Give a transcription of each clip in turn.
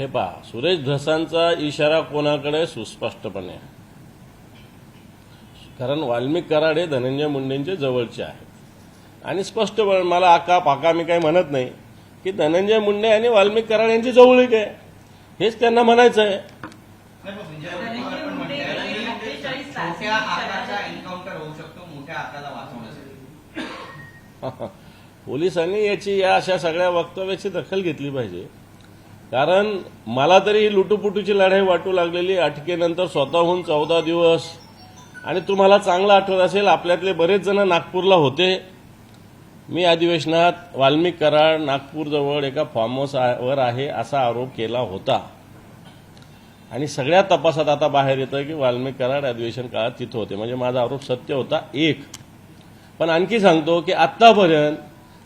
हे पहा सुरेश धसांचा इशारा कोणाकडे? सुस्पष्टपणे. आहे कारण वाल्मिक कराड हे धनंजय मुंडेंचे जवळचे आहेत. आणि स्पष्टपणे मला आका पाका मी काही म्हणत नाही की धनंजय मुंडे आणि वाल्मिक कराड यांची जवळीक आहे. हेच त्यांना म्हणायचं आहे. नाही, पण विजय धनंजय पवार पण मुंडे म्हणतायत गेले की 48 तास छोट्या आकाराचा शहरात- एन्काउंटर होऊ शकतो मोठ्या आकाराला वाचवण्यासाठी पोलिसांनी याची या अशा सगळ्या वक्तव्याची दखल घेतली पाहिजे. कारण मला तरी ही लुटूपुटूची लढाई वाटू लागलेली. अटकेनंतर स्वतःहून चौदा दिवस. आणि तुम्हाला चांगलं आठवत असेल आपल्यातले बरेच जण नागपूरला होते. मी अधिवेशनात वाल्मिक कराड नागपूरजवळ एका फार्म हाऊसवर आहे असा आरोप केला होता. आणि सगळ्या तपासात आता बाहेर येतं की वाल्मिक कराड अधिवेशन काळात तिथं होते. म्हणजे माझा आरोप सत्य होता एक. पण आणखी सांगतो की आत्तापर्यंत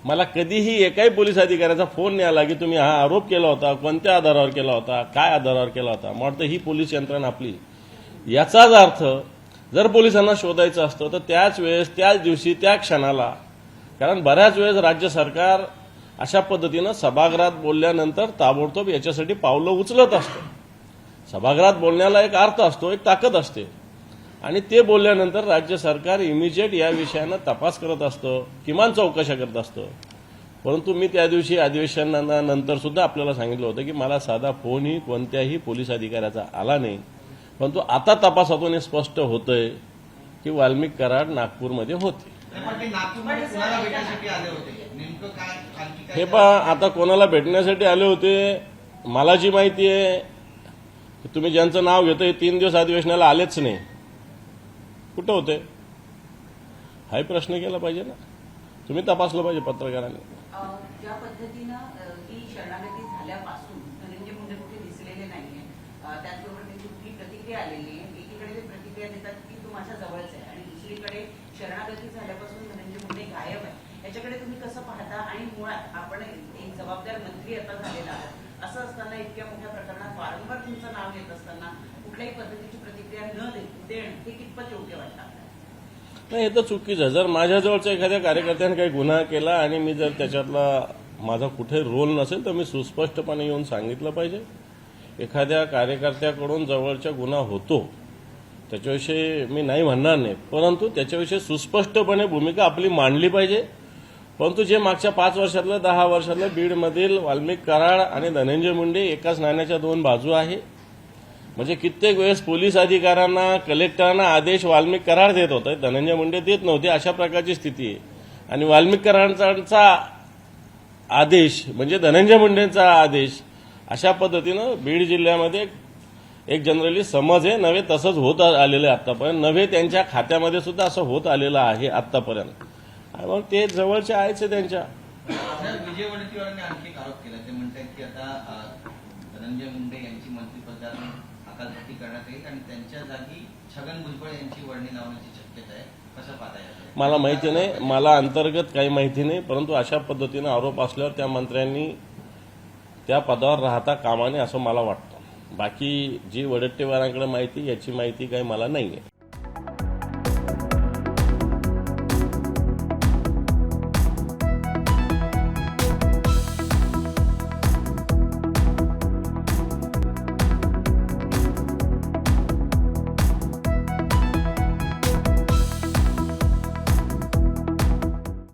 मला कधीही एकाही पोलीस अधिकाऱ्याचा फोन नाही आला की तुम्ही हा आरोप केला होता कोणत्या आधारावर केला होता काय आधारावर केला होता? मला वाटतं ही पोलीस यंत्रणा आपली. याचाच अर्थ जर पोलिसांना शोधायचं असतं तर त्याच वेळेस त्याच दिवशी त्या क्षणाला कारण बऱ्याच वेळेस राज्य सरकार अशा पद्धतीनं सभागृहात बोलल्यानंतर ताबडतोब याच्यासाठी पावलं उचलत असतं. सभागृहात बोलण्याला एक अर्थ असतो एक ताकद असते. आणि ते बोलल्यानंतर राज्य सरकार इमिजिएट या विषयानं तपास करत असतं किमान चौकशा करत असतं. परंतु मी त्या दिवशी अधिवेशनानंतर सुद्धा आपल्याला सांगितलं होतं की मला साधा फोनही कोणत्याही पोलीस अधिकाऱ्याचा आला नाही. परंतु आता तपासातून हे स्पष्ट होतंय की वाल्मिक कराड नागपूरमध्ये होते. हे पहा आता कोणाला भेटण्यासाठी आले होते मला जी माहिती आहे तुम्ही ज्यांचं नाव घेतोय तीन दिवस अधिवेशनाला आलेच नाही. कुठं होते? हाही प्रश्न केला पाहिजे ना. तुम्ही तपासलं पाहिजे पत्रकारांनी. ज्या पद्धतीनं ही शरणागती झाल्यापासून धनंजय मुंडे कुठे दिसलेले नाहीये त्याचबरोबर त्यांची कुठली प्रतिक्रिया आलेली आहे एकीकडे ते प्रतिक्रिया देतात की तू माझ्या जवळच आहे. आणि दुसरीकडे शरणागती झाल्यापासून धनंजय मुंडे गायब आहे. याच्याकडे तुम्ही कसं पाहता? आणि मुळात आपण एक जबाबदार मंत्री आता झालेला आहात. असं असताना इतक्या मोठ्या प्रकरणात वारंवार तुमचं नाव येत असताना कुठल्याही पद्धतीची प्रतिक्रिया न देणं हे कितपत योग्य वाटतं नाही हे तर चुकीचं जर माझ्याजवळच्या एखाद्या कार्यकर्त्याने काही गुन्हा केला आणि मी जर त्याच्यातला माझा कुठे रोल नसेल तर मी सुस्पष्टपणे येऊन सांगितलं पाहिजे. एखाद्या कार्यकर्त्याकडून जवळचा गुन्हा होतो त्याच्याविषयी मी नाही म्हणणार नाही. परंतु त्याच्याविषयी सुस्पष्टपणे भूमिका आपली मांडली पाहिजे. परंतु जे मागच्या पाच वर्षातलं दहा वर्षातलं बीडमधील वाल्मिक कराड आणि धनंजय मुंडे एकाच नाण्याच्या दोन बाजू आहे. म्हणजे कित्येक वेळेस पोलीस अधिकाऱ्यांना कलेक्टरांना आदेश वाल्मिक कराड देत होते. धनंजय मुंडे देत नव्हते. अशा प्रकारची स्थिती आहे. आणि वाल्मिक कराडांचा आदेश म्हणजे धनंजय मुंडेंचा आदेश अशा पद्धतीनं बीड जिल्ह्यामध्ये एक जनरली समज आहे. नव्हे तसंच होत आलेलं आहे आतापर्यंत नव्हे त्यांच्या खात्यामध्ये सुद्धा असं होत आलेलं आहे आतापर्यंत मग ते जवळचे आहेच आहे त्यांच्या. विजय वडेट्टीवारांनी आणखी आरोप केला. ते म्हणतात की आता धनंजय मुंडे यांची मंत्रिपदातून नियुक्ती करण्यात येईल आणि त्यांच्या जागी छगन भुजबळ यांची वर्णी लावण्याची शक्यता आहे. कसं पाहता मला माहिती नाही मला अंतर्गत काही माहिती नाही परंतु अशा पद्धतीनं आरोप असल्यावर त्या मंत्र्यांनी त्या पदावर राहता कामा नये असं मला वाटतं. बाकी जी वडट्टेवारांकडे माहिती याची माहिती काही मला नाही आहे